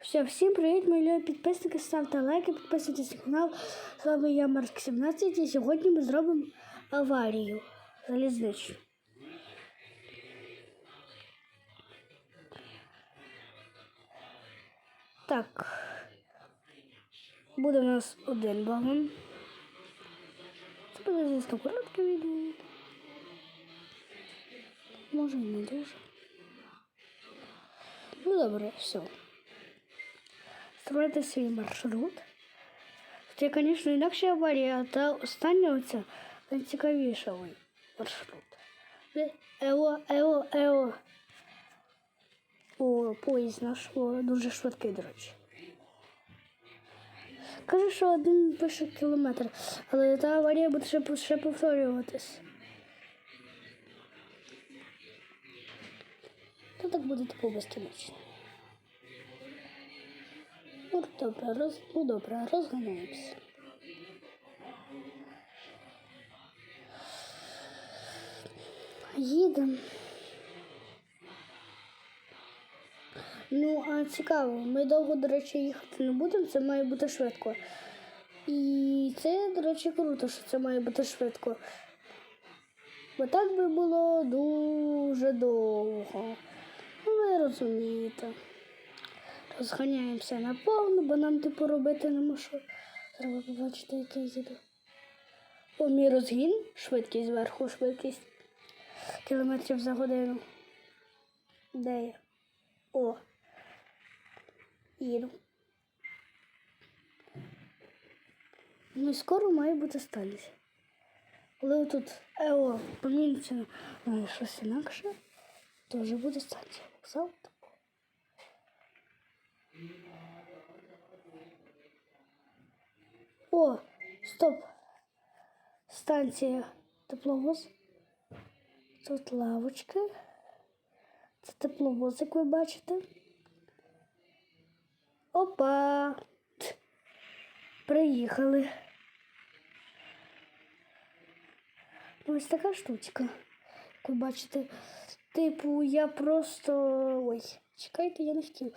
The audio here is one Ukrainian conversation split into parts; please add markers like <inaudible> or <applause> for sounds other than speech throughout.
Все, всім привіт, мої підписники, ставте лайки, підписуйтесь на канал. З вами я Марк 17 і сьогодні ми зробимо аварію залізничну. Так. Буде у нас один вагон. Це буде, звісно, коротке відео. Може не дуже. Ну добре, все. Створити свій маршрут. Це, звісно, інакше аварія, та остання оця найцікавіша ой, маршрут. Де? Ео, ео, ео. О, поїзд наш о, дуже швидкий, до речі. Каже, що один пише кілометр, але та аварія буде ще, ще повторюватись. То так буде типу безкінечно. Ну, добре, роз... ну, добре, розганяємося. Їдемо. Ну, а цікаво, ми довго, до речі, їхати не будемо, це має бути швидко. І це, до речі, круто, що це має бути швидко. Бо так би було дуже довго. Ну, ви розумієте. Розганяємося наповну, бо нам типу робити нема що. Треба побачити, який їде. О, мій розгін, швидкість зверху, швидкість кілометрів за годину. Де я? О. Їду. Ну скоро має бути станція. Коли тут ео поміниться на щось інакше, то вже буде станція. О, стоп. Станція тепловоз. Тут лавочка. Це тепловоз, як ви бачите. Опа! Приїхали. Ось така штучка. Як ви бачите, типу, я просто. Ой, чекайте, я не хотів.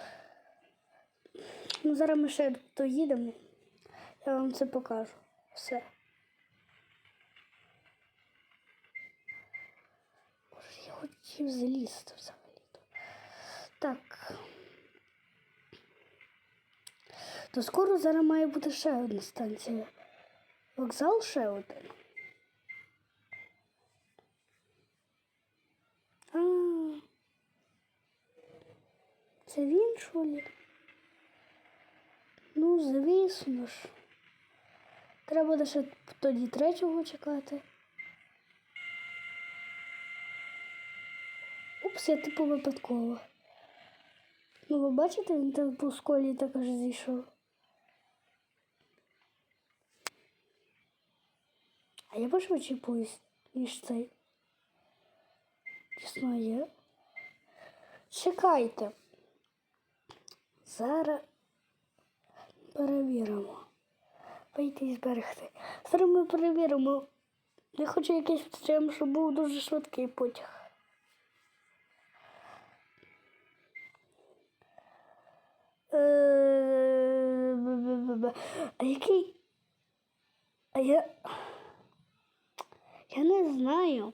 Ну, зараз ми ще доїдемо. Я вам це покажу. Все. Боже, я хотів залізти взагалі. Так. То скоро зараз має бути ще одна станція. Вокзал ще один. А, це він, що ли? Ну, звісно ж. Треба буде ще тоді третього чекати. Упс, я типу випадково. Ну, ви бачите, він так по сколі так аж зійшов. А я пошвидше поїзд, ніж цей. Чесно є. Чекайте. Зараз перевіримо. Вийти і зберегти. Зараз ми перевіримо. Я хочу якийсь втрем, щоб був дуже швидкий потяг. Е. А який? А я. Я не знаю.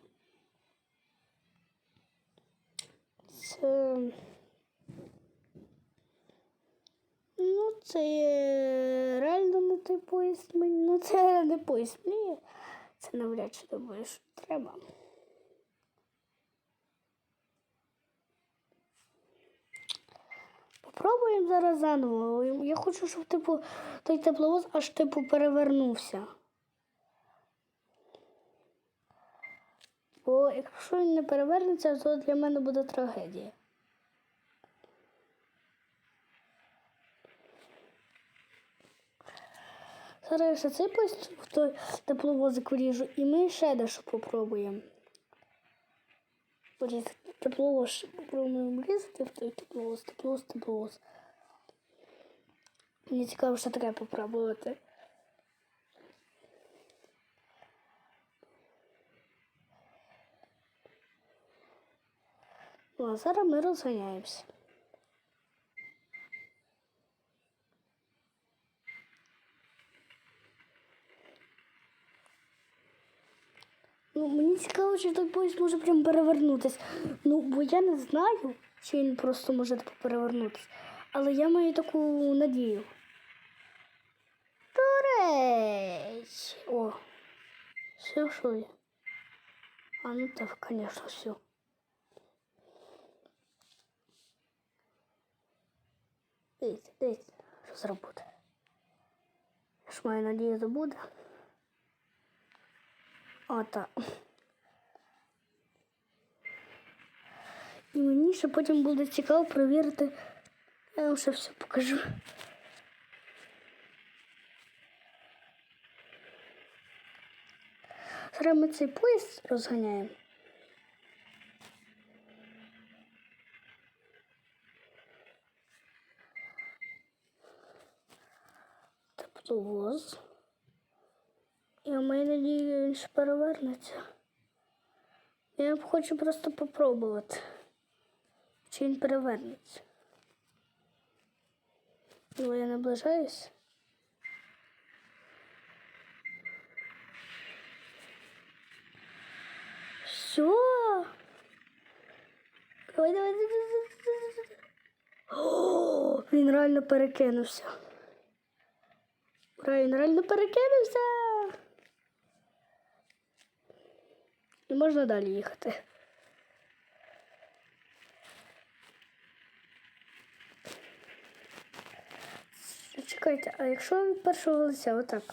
Це. Ну, це реально поїзд мені. Ну, це не поїзд мені. Це навряд чи думаю, що треба. Попробуємо зараз заново. Я хочу, щоб типу той тепловоз аж типу перевернувся. Бо якщо він не перевернеться, то для мене буде трагедія. Зараз я цей в той тепловозик вріжу, і ми ще дещо попробуємо. Тепловоз попробуємо врізати в той тепловоз, тепловоз, тепловоз. Мені цікаво, що таке попробувати. Ну, а зараз ми розганяємося. Ну, чи той поїзд може прям перевернутись. Ну, бо я не знаю, чи він просто може так перевернутись. Але я маю таку надію. До. О, все, що ли? А ну так, звісно, все. Дивіться, дивіться, що. Я ж маю надію, то буде. Ота. І мені ще потім буде цікаво перевірити. Я вам ще все покажу. Зараз ми цей поїзд розганяємо. Тепловоз. Я маю надію, він ще перевернеться. Я хочу просто попробувати, чи він перевернеться. Ну, я наближаюсь. Все. Давай, давай, давай, давай, давай, давай. О, він реально перекинувся. Ура, Він реально перекинувся. І можна далі їхати. Чекайте, а якщо від першого лиця отак?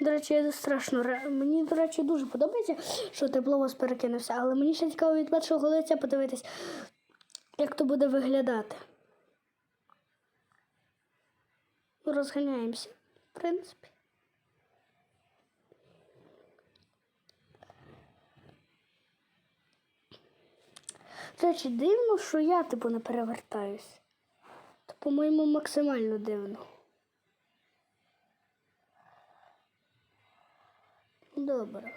До речі, я страшно. Мені, до речі, дуже подобається, що тепловоз перекинувся, але мені ще цікаво від першого лиця подивитись, як то буде виглядати. Розганяємося, в принципі. До речі, дивно, що я типу не перевертаюсь. По-моєму, максимально дивно. Добре.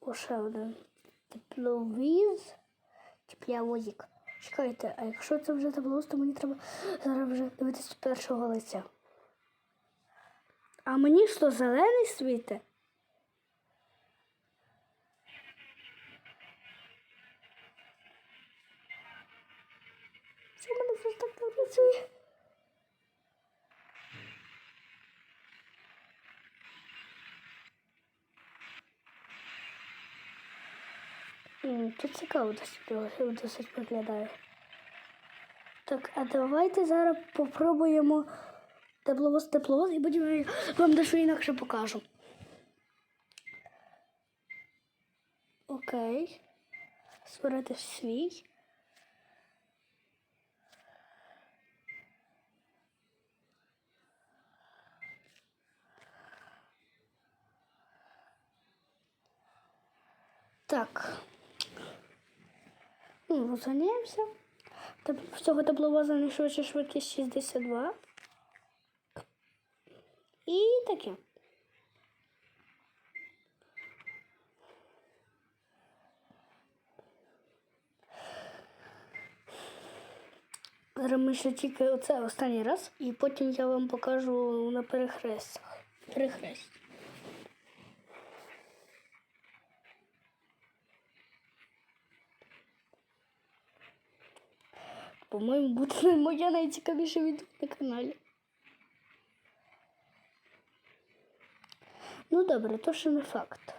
О, ще один. Тепловіз. Тепловозик. Чекайте, а якщо це вже тепловоз, то мені треба зараз вже дивитися першого лиця. А мені що, зелений світе? Цікаво досить, досить виглядає. Так, а давайте зараз попробуємо тепловоз тепловоз і я вам дещо інакше покажу. Окей. Створити свій. Так. Ну, розганяємося. Теп- В цього тепловоза найшвидша швидкість 62. І таке. Зараз ми ще тільки оце останній раз, і потім я вам покажу на перехрестях. Перехрест. По-моєму, буде <laughs> моє найцікавіше відео на каналі. Ну добре, то ще не факт.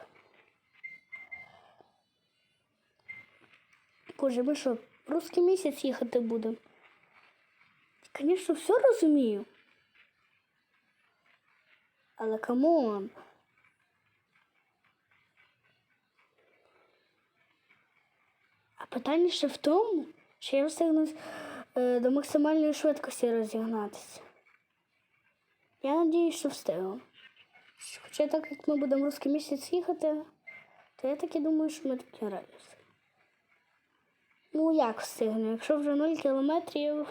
Боже, ми що, русський місяць їхати будемо? Звісно, все розумію. Але камон. А питання ще в тому, що я встигну до максимальної швидкості розігнатися. Я надіюсь, що встигну. Хоча так як ми будемо русський місяць їхати, то я таки думаю, що ми таки раді. Ну, як встигну? Якщо вже 0 кілометрів,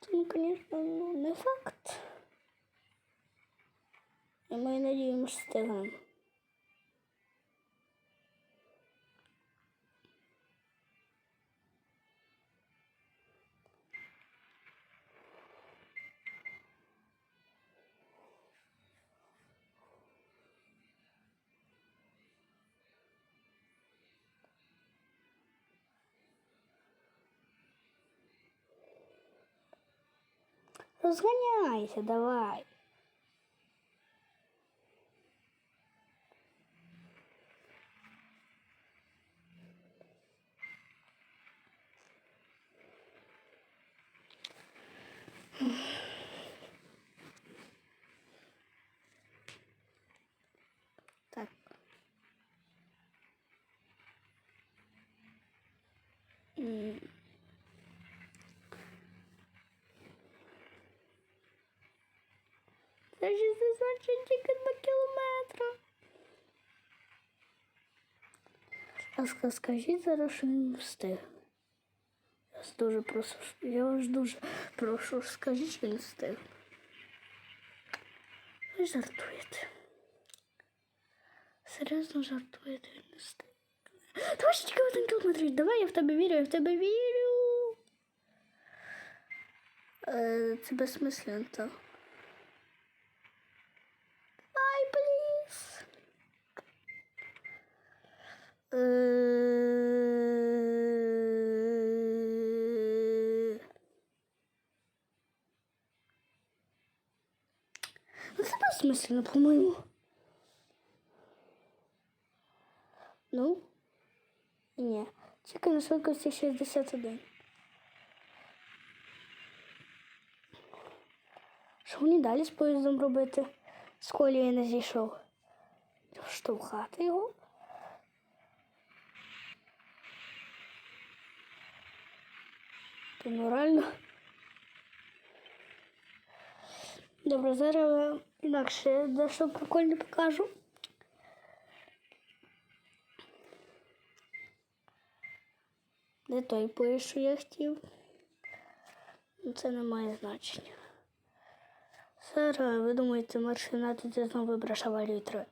то, ну, звісно, ну, не факт. І ми надіємося, що встигнемо. Розганяйся, давай. Так. Це 60 тільки 2 кілометри. Ласка, скажіть зараз, що він встиг. Я вас дуже прошу, я вас дуже прошу, скажіть, що він встиг. Ви жартуєте. Серйозно жартуєте, він не встиг. Давай ще тільки один кілометр. Давай, я в тебе вірю, я в тебе вірю. Це безсмислено. Е, Ну, це безсмислено, по-моєму. Ну. Тільки на швидкості 61. Що мені далі з поїздом робити? З колії не зійшов. Штовхати його. То ну. Добре, зараз інакше дещо прикольне покажу. Не той поїзд, що я хотів. Ну, Це не має значення. Зараз ви думаєте, машина тоді знову вибраш аварію 3.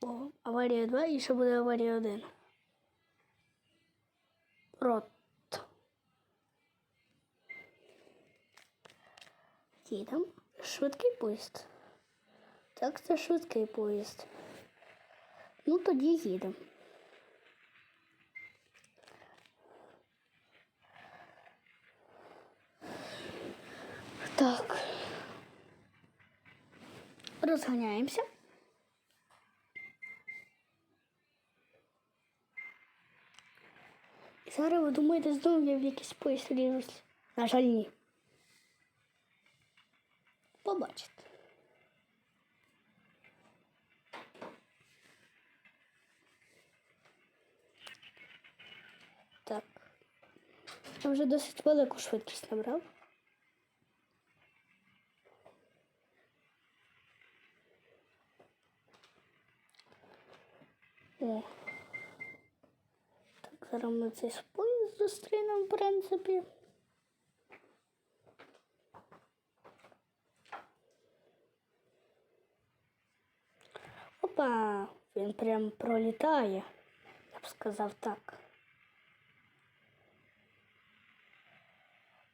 О, аварія 2 і ще буде аварія 1. Рот. Їдемо. Швидкий поїзд. Так, це швидкий поїзд. Ну, тоді їдемо. Так. Розганяємося. Зараз ви думаєте, знову я в якийсь поїзд ріжусь. На жаль, ні. Побачите. Так. Я вже досить велику швидкість набрав. О. Так, зараз ми цей поїзд зустрінемо, в принципі. Опа, він прям пролітає, я б сказав так.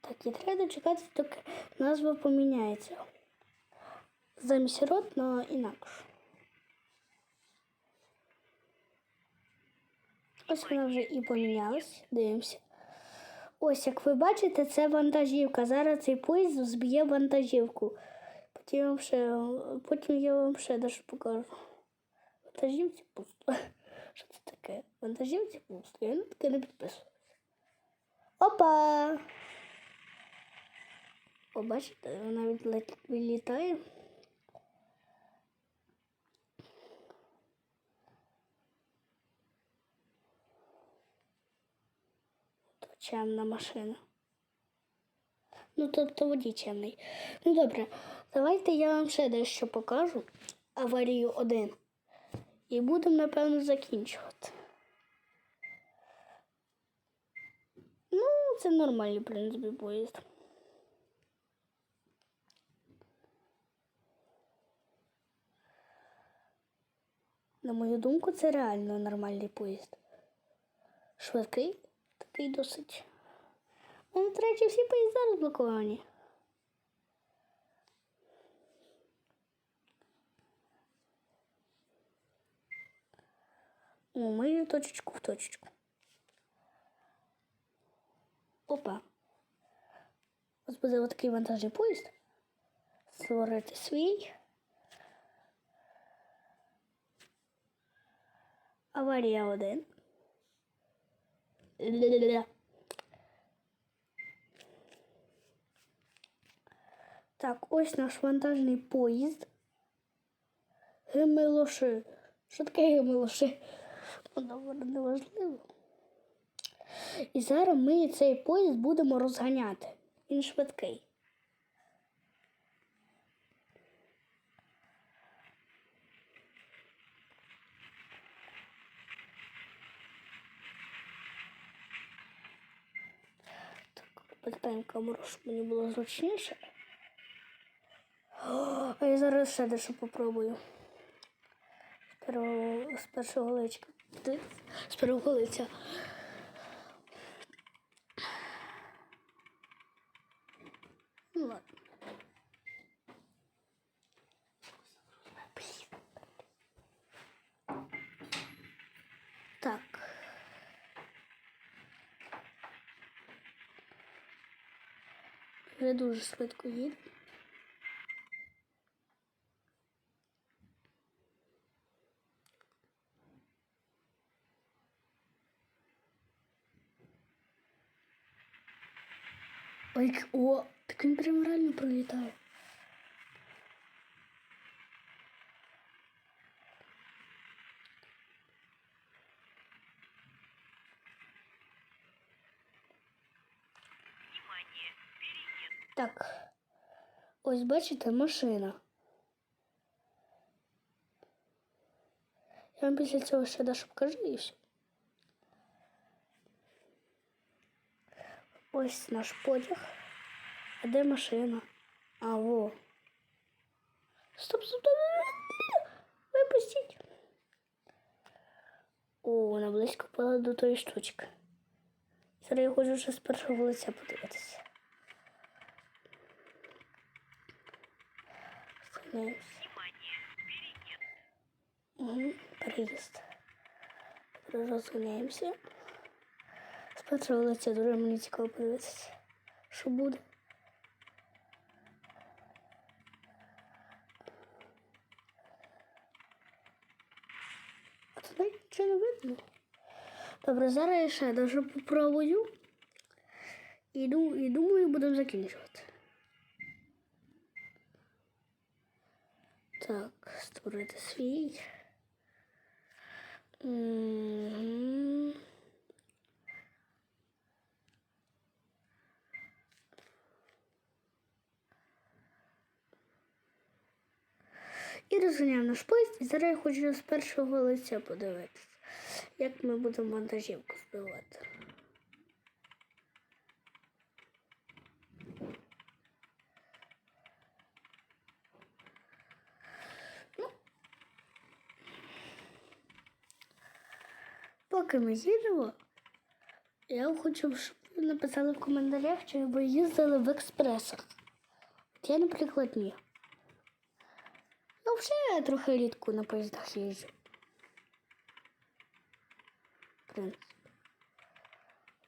Так, і треба дочекати, доки назва поміняється. Замість рот на інакшу. Ось вона вже і помінялась. Дивимося. Ось, як ви бачите, це вантажівка. Зараз цей поїзд зб'є вантажівку. Потім, я вам ще, потім я вам ще дещо покажу. Вантажівці пусто. Що це таке? Вантажівці пусто. Я на таке не підписуюся. Опа! О, бачите, вона відлітає. То чемна машина. Ну, тобто водій чемний. Ну добре, давайте я вам ще дещо покажу. Аварію 1. І будемо, напевно, закінчувати. Ну, це нормальний, в принципі, поїзд. На мою думку, це реально нормальний поїзд. Швидкий, такий досить. Ну, до речі, всі поїзда розблоковані. Ми точечку в точечку. Опа. Ось буде отакий вантажний поїзд. Створити свій. Аварія один. Ля-ля-ля. Так, ось наш вантажний поїзд. Гемелоши. Що таке гемелоши? Воно не важливо. І зараз ми цей поїзд будемо розганяти. Він швидкий. Так, питаємо камеру, щоб мені було зручніше. А я зараз ще дещо попробую. З першого личка. Ти- першого. Ну ладно. Так. Вже дуже швидко їде. Ой, к- о, так він прям реально пролітає. Так. Ось бачите, машина. Я вам після цього ще дещо покажу і все. Ось наш потяг. А де машина? А, во. Стоп, стоп, стоп. Випустіть. О, вона близько пала до тої штучки. Зараз я хочу вже з першого лиця подивитися. Зупиняюсь. Угу, переїзд. Розганяємося. Лиця дуже мені цікаво подивитися. Що буде? А туди нічого не. Добре, зараз я ще даже попробую. І думаю, будемо закінчувати. Так, створити свій. І розганяв наш поїзд, і зараз я хочу з першого лиця подивитися, як ми будемо вантажівку збивати. Поки ми їдемо, я хочу, щоб ви написали в коментарях, чи ви їздили в експресах. От я, наприклад, ні. Ну, взагалі я трохи рідко на поїздах їжджу.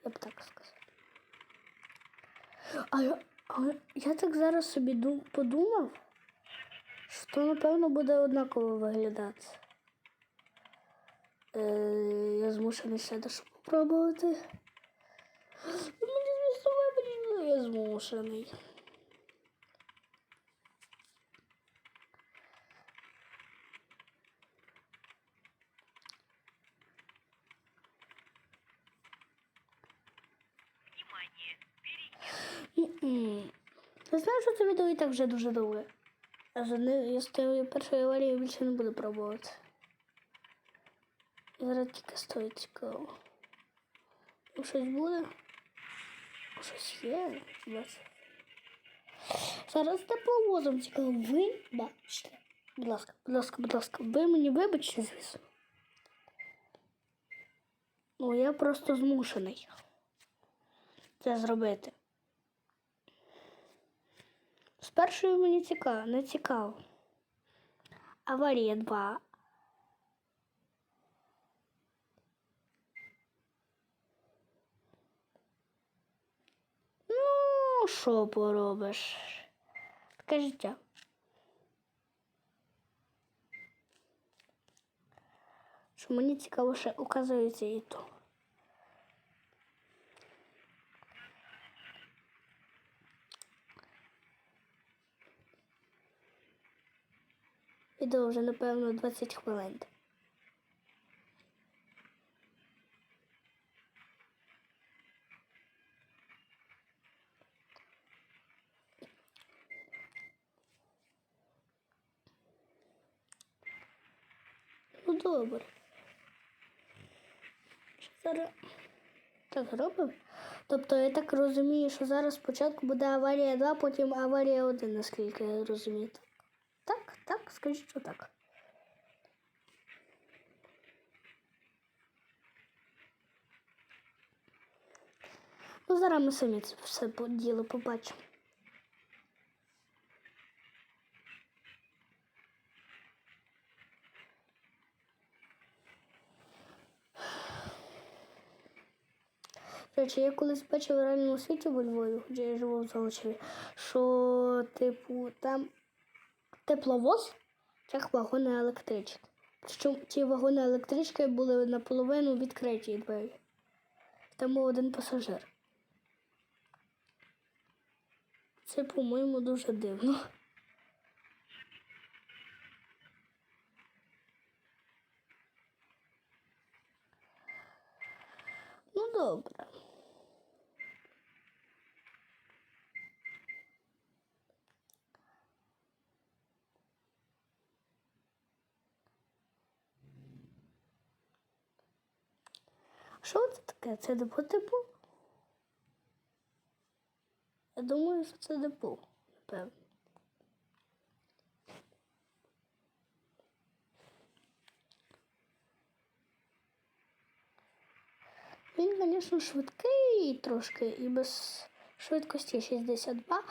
Я б так сказав. А я, а я так зараз собі подумав, що напевно буде однаково виглядати. Е, я змушений ще дещо попробувати. Мені звісно вибрали, я змушений. Знаю, що це відео і так вже дуже довге. Я з першої аварії більше не буду пробувати. І зараз тільки стоїть цікаво. Ну, щось буде? Щось є? Бачу. Зараз тепловозом цікаво. Ви бачите. Будь ласка, будь ласка, будь ласка, ви мені вибачте, звісно. Ну, я просто змушений це зробити. З першою мені цікаво, не цікаво. Аварія 2. Що поробиш? Таке життя. Що мені цікаво, ще указується і то. Відео вже, напевно, 20 хвилин. Ну, добре. Зараз так зробимо. Тобто я так розумію, що зараз спочатку буде аварія 2, потім аварія 1, наскільки я розумію. Так, так, скажіть, що так. Ну, зараз ми самі це все діло побачимо. Речі, я колись бачив в реальному світі у Львові, де я живу в Золочеві, що, типу, там тепловоз, як вагони електрички. Причому ті вагони електрички були наполовину відкриті двері. Там був один пасажир. Це, по-моєму, дуже дивно. Ну, добре. Що це таке? Це депо типу? Я думаю, що це депо, напевно. Він, звісно, швидкий трошки і без швидкості 62,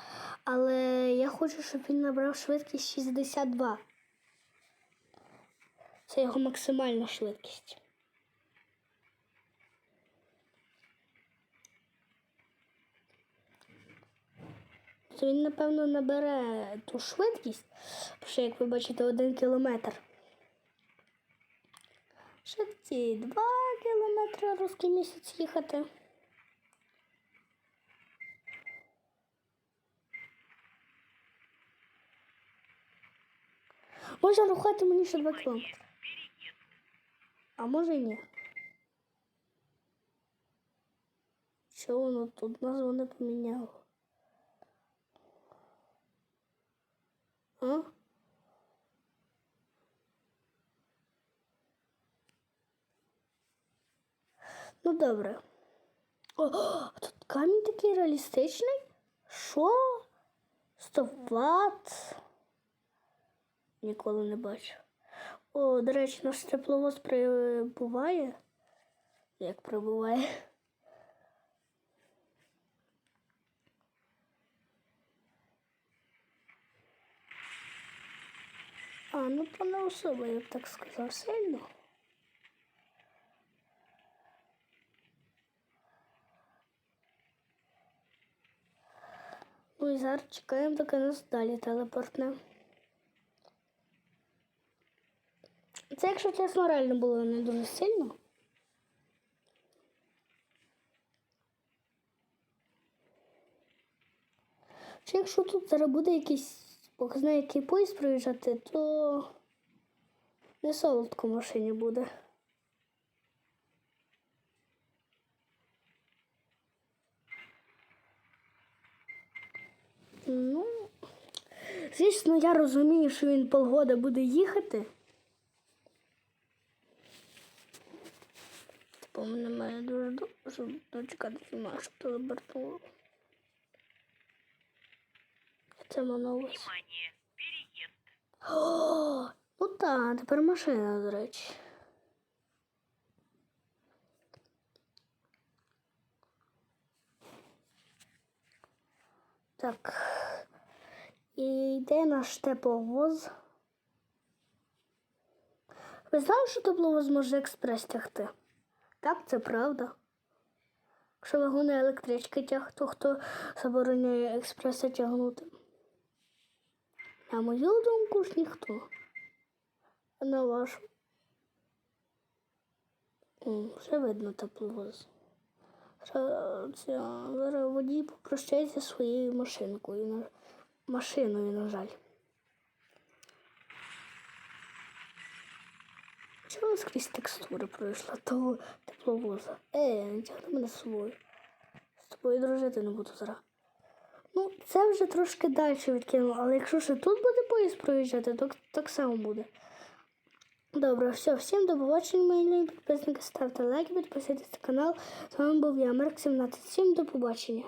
але я хочу, щоб він набрав швидкість 62. Це його максимальна швидкість. То він, напевно, набере ту швидкість, що, як ви бачите, один кілометр. Швидкі 2 кілометри русський місяць їхати. Може рухати мені ще 2 кілометри. А може і ні. Що воно тут назву не поміняло? А? Ну добре. О, тут камінь такий реалістичний. Що? 100 ватт? Ніколи не бачив. О, до речі, наш тепловоз прибуває. Як прибуває? А, ну то не особо, я б так сказав, сильно. Ну і зараз чекаємо, доки нас далі телепортне. Це, якщо чесно, реально було не дуже сильно. Чи якщо тут зараз буде якийсь показник, який поїзд проїжджати, то не солодко в машині буде. Ну, звісно, я розумію, що він полгода буде їхати. Типу, мене має дуже довго, дочекати фільма, щоб телебертуло. Це. О, ну так, тепер машина, до речі. Так. І йде наш тепловоз. Ви знали, що тепловоз може експрес тягти? Так, це правда. Якщо вагони електрички тяг, то хто забороняє експреси тягнути? На мою думку ж ніхто. А на вашу. М, Вже видно тепловоз. Ра- Зараз водій попрощається своєю машинкою. Машиною, на жаль. Чого скрізь текстури пройшла того тепловоза? Е, не тягни мене з собою. З тобою дружити не буду зараз. Ну, це вже трошки далі відкинуло, але якщо ще тут буде поїзд проїжджати, то так само буде. Добре, все, всім до побачення, мої любі підписники. Ставте лайки, підписуйтесь на канал. З вами був я, Марк 17. Всім до побачення.